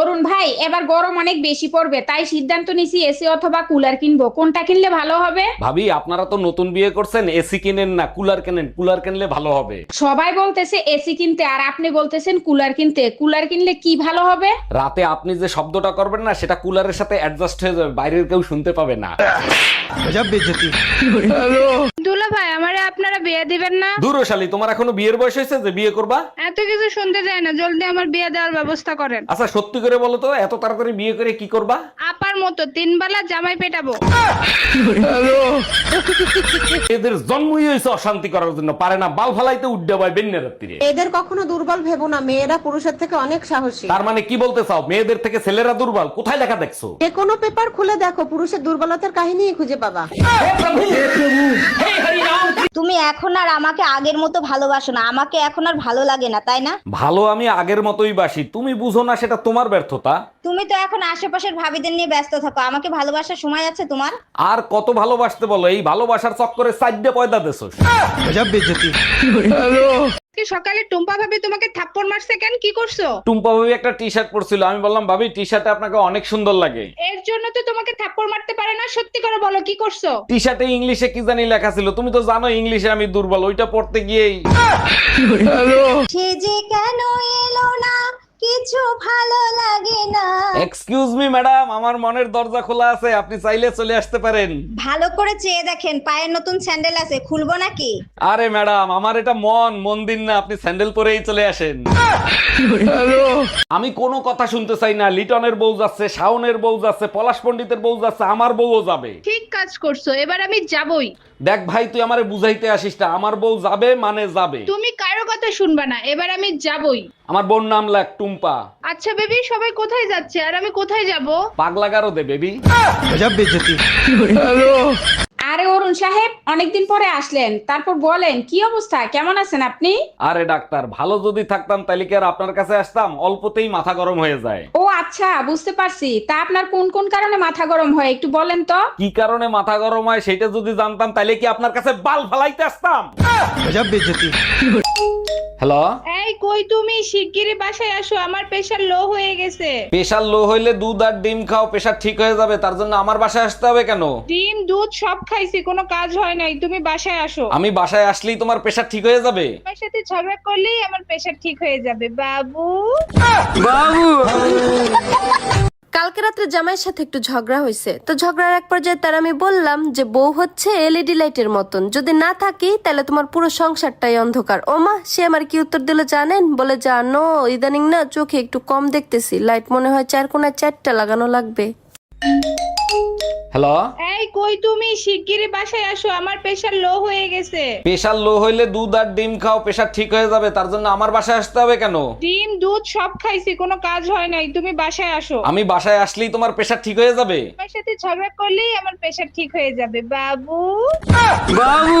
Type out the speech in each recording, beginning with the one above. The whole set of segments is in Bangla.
অরুণ ভাই এবার গরম অনেক বেশি পড়বে তাই সিদ্ধান্ত নিছি এসি অথবা কুলার কিনবো। কোনটা কিনলে ভালো হবে? ভাবি আপনারা তো নতুন বিয়ে করছেন এসি কিনেন না কুলার কেনেন কুলার কিনলে ভালো হবে। সবাই বলতেছে এসি কিনতে আর আপনি বলতেছেন কুলার কিনতে। কুলার কিনলে কি ভালো হবে? রাতে আপনি যে শব্দটা করবেন না সেটা কুলারের সাথে অ্যাডজাস্ট হয়ে যাবে বাইরের কেউ শুনতে পাবে না। দুলা ভাই আমারে আপনারা বিয়ে দিবেন না? দূরশালী তোমার এখনও বিয়ের বয়স হয়েছে যে বিয়ে করবা? এত কিছু শুনতে যায় না জলদি আমার বিয়ে দেওয়ার ব্যবস্থা করেন। আচ্ছা সত্যি করে বলো তো এত তাড়াতাড়ি বিয়ে করে কি করবা? আপার মতো তিন বেলা জামাই পেটাবো। এদের জন্মই হয়েছে অশান্তি করার জন্য। পারে না বাল ফালাইতে উড্ডে পায় বেন্যা রাত্রিরে এদের কখনো দুর্বল ভেবো না মেয়েরা পুরুষের থেকে অনেক সাহসী। তার মানে কি বলতে চাও? মেয়েদের থেকে ছেলেরা দুর্বল? কোথায় লেখা দেখছ? যে কোনো পেপার খুলে দেখো পুরুষের দুর্বলতার কাহিনী খুঁজে পাবা। তুমি এখন আর আমাকে আগের মতো ভালোবাসো না। আমাকে এখন আর ভালো লাগে না তাই না? ভালো আমি আগের মতোই বাসি। তুমি বুঝো না সেটা তোমার ব্যর্থতা। তুমি তো এখন আশেপাশের ভাবিদের নিয়ে ব্যস্ত থাকো। আমাকে ভালোবাসার সময় আছে তোমার? আর কত ভালোবাসতে বলো? এই ভালোবাসার চক্করে সাইডে পয়দা দেছো কি সকালে টুম্পা ভাবি তোমাকে থাপ্পড় মারছে কেন? কি করছ? টুম্পা ভাবি একটা টি শার্ট পরছিল। আমি বললাম ভাবি টি শার্টে আপনাকে অনেক সুন্দর লাগে। এর জন্য তো তোমাকে থাপ্পড় মারতে পারে না। সত্যি করে বলো কি করছ? টি শার্টে ইংলিশে কি জানি লেখা ছিল। তুমি তো জানো ইংলিশে আমি দুর্বল ওইটা পড়তে গিয়েই। সে যে কেন এলো না? কিছু ভালো লাগে না। এক্সকিউজ মি ম্যাডাম আমার মনের দরজা খোলা আছে আপনি চাইলে চলে আসতে পারেন। ভালো করে চেয়ে দেখেন পায়ের নতুন স্যান্ডেল আছে খুলবো নাকি? আরে ম্যাডাম আমার এটা মন মন দিন না আপনি স্যান্ডেল পরেই চলে আসেন। আমি কোনো কথা শুনতে চাই না লিটনের বউ যাচ্ছে শাওনের বউ যাচ্ছে পলাশ পণ্ডিতের বউ যাচ্ছে আমার বউও যাবে। ঠিক কাজ করছ এবার আমি যাবই। দেখ ভাই তুই আমারে বুঝাইতে আসিস না। আমার বউ যাবে মানে যাবে। তুমি কারও কথা শুনবা না এবার আমি যাবই। আমার বোন নাম লাগ টুম্পা। আচ্ছা বেবি সবাই কোথায় যাচ্ছে? আর আমি কোথায় যাব? পাগলা গারো দে বেবি। আরে অরুণ সাহেব অনেকদিন পরে আসলেন। তারপর বলেন কি অবস্থা? কেমন আছেন আপনি? আরে ডাক্তার ভালো যদি থাকতাম তাহলে কি আর আপনার কাছে আসতাম? অল্পতেই মাথা গরম হয়ে যায়। ও আচ্ছা বুঝতে পারছি। তা আপনার কোন কোন কারণে মাথা গরম হয় একটু বলেন তো। কি কারণে মাথা গরম হয় সেটা যদি জানতাম তাহলে কি আপনার কাছে বাল ফালাইতে আসতাম? হ্যালো? কই তুমি? শিগগিরই বাসায় আসো আমার প্রেসার লো হয়ে গেছে। প্রেসার লো হইলে দুধ আর ডিম খাও প্রেসার ঠিক হয়ে যাবে তার জন্য আমার বাসায় আসতে হবে কেন? ডিম দুধ সব খাইছি কোনো কাজ হয় নাই তুমি বাসায় আসো। আমি বাসায় আসলেই তোমার প্রেসার ঠিক হয়ে যাবে? আমার সাথে ঝগড়া করলেই আমার প্রেসার ঠিক হয়ে যাবে বাবু। বাবু! কালকে রাত্রে জামাইয়ের সাথে একটু ঝগড়া হয়েছে। তো ঝগড়ার এক পর্যায়ে তার আমি বললাম যে, বউ হচ্ছে এলইডি লাইটের মতন। যদি না থাকি, তাহলে তোমার পুরো সংসারটাই অন্ধকার। ও মা, সে আমার কি উত্তর দিল জানেন? বলে জানো ইদানিং না চোখে একটু কম দেখতেছি। লাইট মনে হয় চার কোনায় চারটা লাগানো লাগবে। হ্যালো কই তুমি? শিগগিরই বাসায় আসো আমার প্রেশার লো হয়ে গেছে। প্রেশার লো হইলে দুধ আর ডিম খাও প্রেশার ঠিক হয়ে যাবে তার জন্য আমার বাসায় আসতে হবে কেন? ডিম দুধ সব খাইছি কোনো কাজ হয় নাই তুমি বাসায় আসো। আমি বাসায় আসলেই তোমার প্রেশার ঠিক হয়ে যাবে? তোমার সাথে ঝগড়া করলেই আমার প্রেশার ঠিক হয়ে যাবে বাবু। বাবু!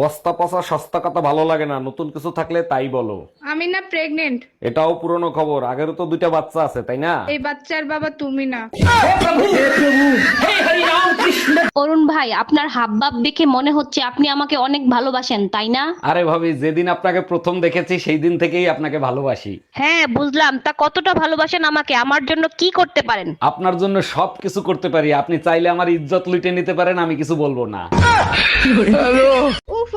বস্তা পচা সস্তা কথা ভালো লাগে না। নতুন কিছু থাকলে তাই বলো। আমি না প্রেগনেন্ট এটাও পুরনো খবর। আগেরও তো দুইটা বাচ্চা আছে তাই না? এই বাচ্চার বাবা তুমি না। অরুণ ভাই আপনার হাবভাব দেখে মনে হচ্ছে আপনি আমাকে অনেক ভালোবাসেন তাই না? আরে ভাবি যেদিন আপনাকে প্রথম দেখেছি সেই দিন থেকেই আপনাকে ভালোবাসি। হ্যাঁ বুঝলাম। তা কতটা ভালোবাসেন আমাকে? আমার জন্য কি করতে পারেন? আপনার জন্য সব কিছু করতে পারি। আপনি চাইলে আমার ইজ্জত লুটে নিতে পারেন আমি কিছু বলব না। উফ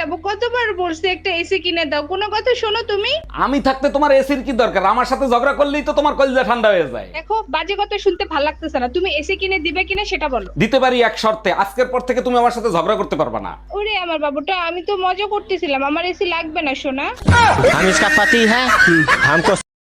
যাব কতবার বলছি একটা এসি কিনে দাও কোনো কথা শোনো তুমি আমি থাকতে তোমার এসির কি দরকার আমার সাথে ঝগড়া করলেই তো তোমার কলিজা ঠান্ডা হয়ে যায় দেখো বাজে কথা শুনতে ভালো লাগতেছে না তুমি এসি কিনে দিবে কিনা সেটা বলো দিতে পারি এক শর্তে আজকের পর থেকে তুমি আমার সাথে ঝগড়া করতে পারবে না ওরে আমার বাবুটা আমি তো মজা করতেছিলাম আমার এসি লাগবে না সোনা हम इसका पति है हमको